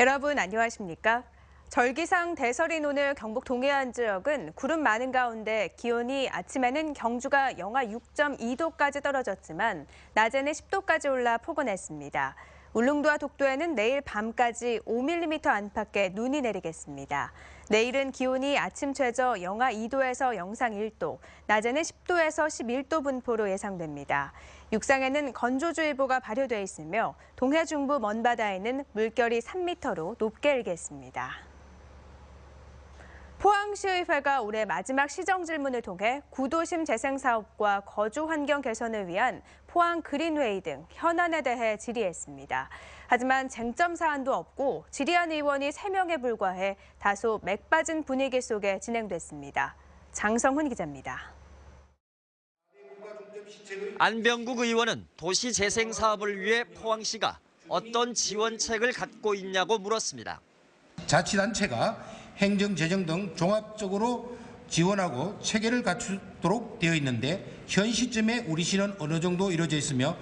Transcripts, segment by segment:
여러분 안녕하십니까? 절기상 대설인 오늘 경북 동해안 지역은 구름 많은 가운데 기온이 아침에는 경주가 영하 6.2도까지 떨어졌지만 낮에는 10도까지 올라 포근했습니다. 울릉도와 독도에는 내일 밤까지 5mm 안팎의 눈이 내리겠습니다. 내일은 기온이 아침 최저 영하 2도에서 영상 1도, 낮에는 10도에서 11도 분포로 예상됩니다. 육상에는 건조주의보가 발효돼 있으며 동해 중부 먼바다에는 물결이 3m로 높게 일겠습니다. 포항시의회가 올해 마지막 시정 질문을 통해 구도심 재생 사업과 거주 환경 개선을 위한 포항 그린웨이 등 현안에 대해 질의했습니다. 하지만 쟁점 사안도 없고 질의한 의원이 3명에 불과해 다소 맥빠진 분위기 속에 진행됐습니다. 장성훈 기자입니다. 안병국 의원은 도시 재생 사업을 위해 포항시가 어떤 지원책을 갖고 있냐고 물었습니다. 자치단체가 행정, 재정 등 종합적으로 지원하고 체계를 갖추도록 되어 있는데 현 시점에 우리 시는 어느 정도 이루어져 있으며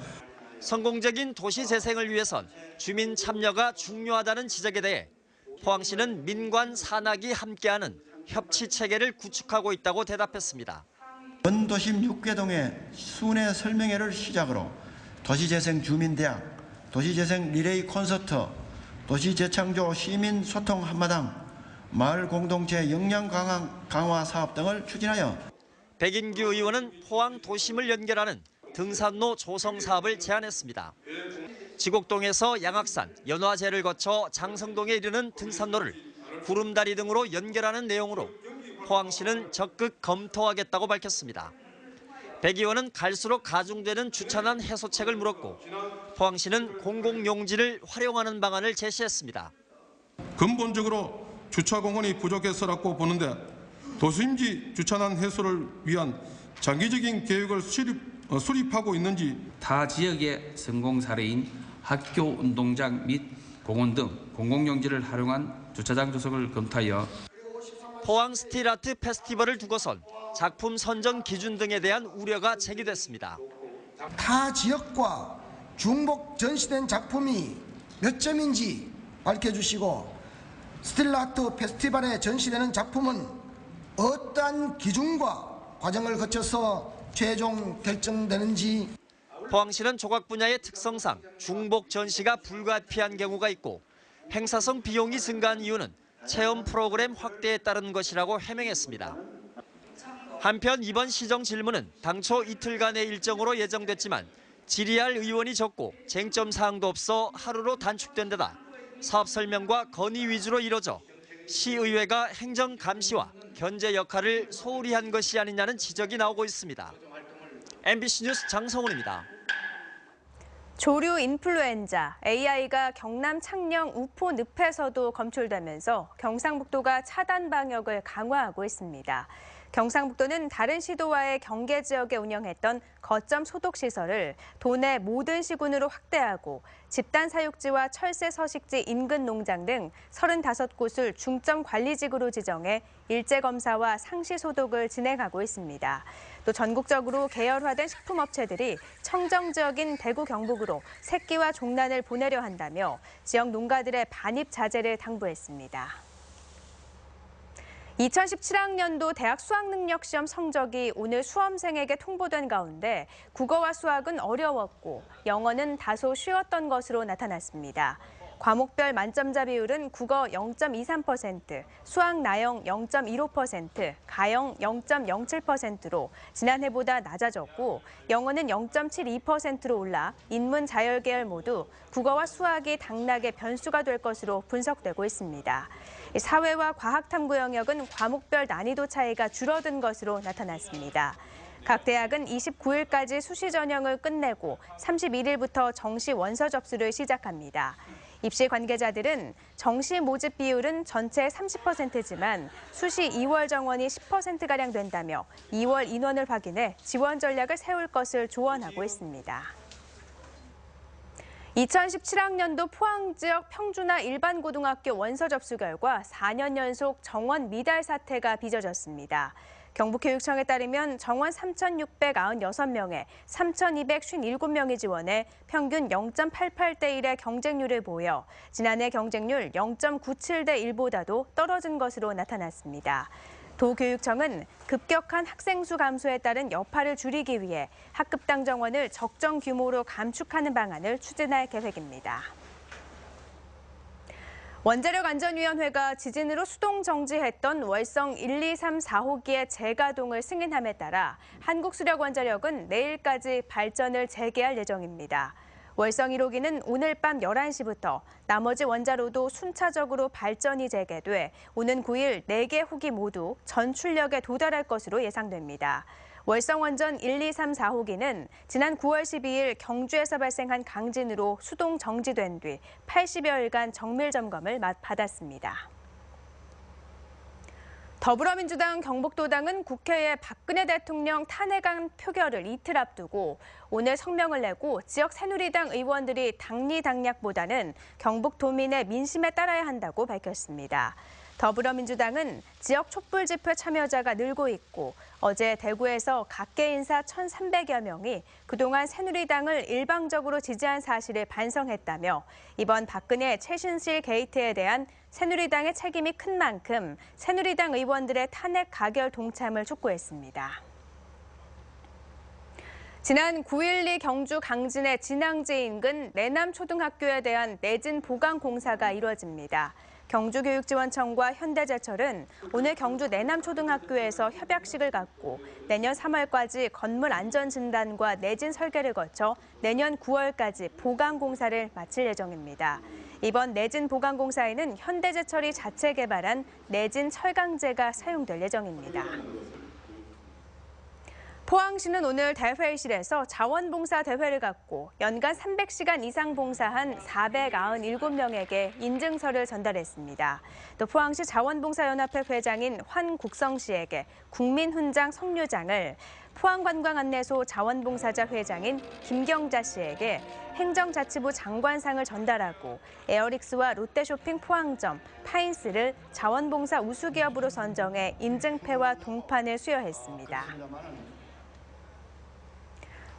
성공적인 도시 재생을 위해선 주민 참여가 중요하다는 지적에 대해 포항시는 민관 산악이 함께하는 협치 체계를 구축하고 있다고 대답했습니다. 원도심 6개동의 순회 설명회를 시작으로 도시재생 주민대학, 도시재생 리레이 콘서트, 도시재창조 시민 소통 한마당, 마을 공동체 역량 강화, 강화 사업 등을 추진하여 백인규 의원은 포항 도심을 연결하는 등산로 조성 사업을 제안했습니다. 지곡동에서 양악산, 연화제를 거쳐 장성동에 이르는 등산로를 구름다리 등으로 연결하는 내용으로 포항시는 적극 검토하겠다고 밝혔습니다. 백 의원은 갈수록 가중되는 주차난 해소책을 물었고 포항시는 공공용지를 활용하는 방안을 제시했습니다. 근본적으로 주차 공원이 부족해서라고 보는데 도심지 주차난 해소를 위한 장기적인 계획을 수립, 어, 수립하고 있는지 타 지역의 성공 사례인 학교 운동장 및 공원 등 공공용지를 활용한 주차장 조성을 검토하여 포항 스틸아트 페스티벌을 두고선 작품 선정 기준 등에 대한 우려가 제기됐습니다. 타 지역과 중복 전시된 작품이 몇 점인지 밝혀주시고 스틸라트 페스티벌에 전시되는 작품은 어떠한 기준과 과정을 거쳐서 최종 결정되는지 포항시는 조각 분야의 특성상 중복 전시가 불가피한 경우가 있고 행사성 비용이 증가한 이유는 체험 프로그램 확대에 따른 것이라고 해명했습니다. 한편 이번 시정 질문은 당초 이틀간의 일정으로 예정됐지만 질의할 의원이 적고 쟁점 사항도 없어 하루로 단축된 데다 사업 설명과 건의 위주로 이뤄져 시의회가 행정 감시와 견제 역할을 소홀히 한 것이 아니냐는 지적이 나오고 있습니다. MBC 뉴스 장성훈입니다. 조류 인플루엔자 AI가 경남 창녕 우포 늪에서도 검출되면서 경상북도가 차단 방역을 강화하고 있습니다. 경상북도는 다른 시도와의 경계 지역에 운영했던 거점 소독 시설을 도내 모든 시군으로 확대하고 집단 사육지와 철새 서식지 인근 농장 등 35곳을 중점 관리직으로 지정해 일제 검사와 상시 소독을 진행하고 있습니다. 또 전국적으로 계열화된 식품업체들이 청정 지역인 대구 경북으로 새끼와 종란을 보내려 한다며 지역 농가들의 반입 자제를 당부했습니다. 2017학년도 대학 수학능력 시험 성적이 오늘 수험생에게 통보된 가운데 국어와 수학은 어려웠고 영어는 다소 쉬웠던 것으로 나타났습니다. 과목별 만점자 비율은 국어 0.23%, 수학 나영 0.15%, 가영 0.07%로 지난해보다 낮아졌고 영어는 0.72%로 올라 인문 자열 계열 모두 국어와 수학이 당락의 변수가 될 것으로 분석되고 있습니다. 사회와 과학 탐구 영역은 과목별 난이도 차이가 줄어든 것으로 나타났습니다. 각 대학은 29일까지 수시 전형을 끝내고 31일부터 정시 원서 접수를 시작합니다. 입시 관계자들은 정시 모집 비율은 전체 30%지만 수시 2월 정원이 10%가량 된다며 2월 인원을 확인해 지원 전략을 세울 것을 조언하고 있습니다. 2017학년도 포항 지역 평준화 일반 고등학교 원서 접수 결과 4년 연속 정원 미달 사태가 빚어졌습니다. 경북교육청에 따르면 정원 3,696명에 3,257명이 지원해 평균 0.88대 1의 경쟁률을 보여 지난해 경쟁률 0.97대 1보다도 떨어진 것으로 나타났습니다. 도교육청은 급격한 학생 수 감소에 따른 여파를 줄이기 위해 학급당 정원을 적정 규모로 감축하는 방안을 추진할 계획입니다. 원자력안전위원회가 지진으로 수동 정지했던 월성 1, 2, 3, 4호기의 재가동을 승인함에 따라 한국수력원자력은 내일까지 발전을 재개할 예정입니다. 월성 1호기는 오늘 밤 11시부터 나머지 원자로도 순차적으로 발전이 재개돼 오는 9일 4개 호기 모두 전 출력에 도달할 것으로 예상됩니다. 월성원전 1, 2, 3, 4호기는 지난 9월 12일 경주에서 발생한 강진으로 수동 정지된 뒤 80여일간 정밀 점검을 받았습니다. 더불어민주당 경북도당은 국회에 박근혜 대통령 탄핵안 표결을 이틀 앞두고 오늘 성명을 내고 지역 새누리당 의원들이 당리 당략보다는 경북도민의 민심에 따라야 한다고 밝혔습니다. 더불어민주당은 지역 촛불 집회 참여자가 늘고 있고 어제 대구에서 각계 인사 1,300여 명이 그동안 새누리당을 일방적으로 지지한 사실을 반성했다며 이번 박근혜 최신실 게이트에 대한 새누리당의 책임이 큰 만큼 새누리당 의원들의 탄핵 가결 동참을 촉구했습니다. 지난 9.12 경주 강진의 진앙지 인근 내남초등학교에 대한 내진 보강 공사가 이루어집니다. 경주교육지원청과 현대제철은 오늘 경주 내남초등학교에서 협약식을 갖고 내년 3월까지 건물 안전 진단과 내진 설계를 거쳐 내년 9월까지 보강 공사를 마칠 예정입니다. 이번 내진 보강 공사에는 현대제철이 자체 개발한 내진 철강제가 사용될 예정입니다. 포항시는 오늘 대회의실에서 자원봉사 대회를 갖고 연간 300시간 이상 봉사한 497명에게 인증서를 전달했습니다. 또 포항시 자원봉사연합회 회장인 환국성 씨에게 국민훈장 석류장을 포항관광안내소 자원봉사자 회장인 김경자 씨에게 행정자치부 장관상을 전달하고 에어릭스와 롯데쇼핑 포항점, 파인스를 자원봉사 우수기업으로 선정해 인증패와 동판을 수여했습니다.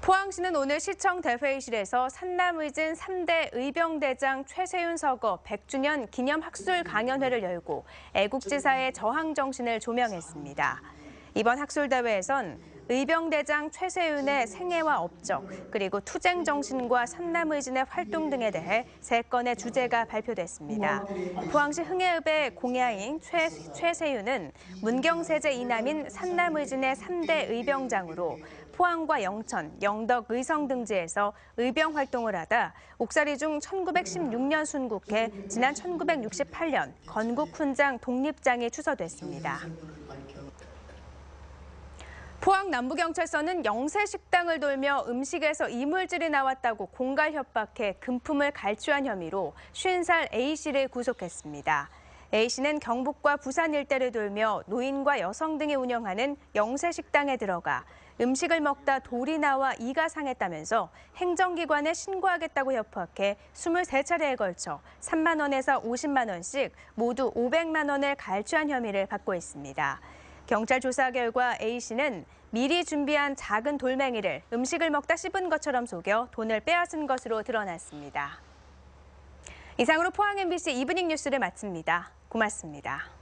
포항시는 오늘 시청 대회의실에서 산남의진 3대 의병대장 최세윤 서거 100주년 기념 학술 강연회를 열고 애국지사의 저항 정신을 조명했습니다. 이번 학술 대회에선 의병대장 최세윤의 생애와 업적, 그리고 투쟁 정신과 산남의진의 활동 등에 대해 세 건의 주제가 발표됐습니다. 포항시 흥해읍의 공야인 최, 최세윤은 문경세제 이남인 산남의진의 3대 의병장으로 포항과 영천, 영덕, 의성 등지에서 의병 활동을 하다 옥살이 중 1916년 순국해 지난 1968년 건국 훈장 독립장이 추서됐습니다. 포항 남부경찰서는 영세 식당을 돌며 음식에서 이물질이 나왔다고 공갈 협박해 금품을 갈취한 혐의로 50살 A씨를 구속했습니다. A씨는 경북과 부산 일대를 돌며 노인과 여성 등이 운영하는 영세 식당에 들어가 음식을 먹다 돌이 나와 이가 상했다면서 행정기관에 신고하겠다고 협박해 23차례에 걸쳐 3만 원에서 50만 원씩 모두 500만 원을 갈취한 혐의를 받고 있습니다. 경찰 조사 결과 A씨는 미리 준비한 작은 돌멩이를 음식을 먹다 씹은 것처럼 속여 돈을 빼앗은 것으로 드러났습니다. 이상으로 포항 MBC 이브닝 뉴스를 마칩니다. 고맙습니다.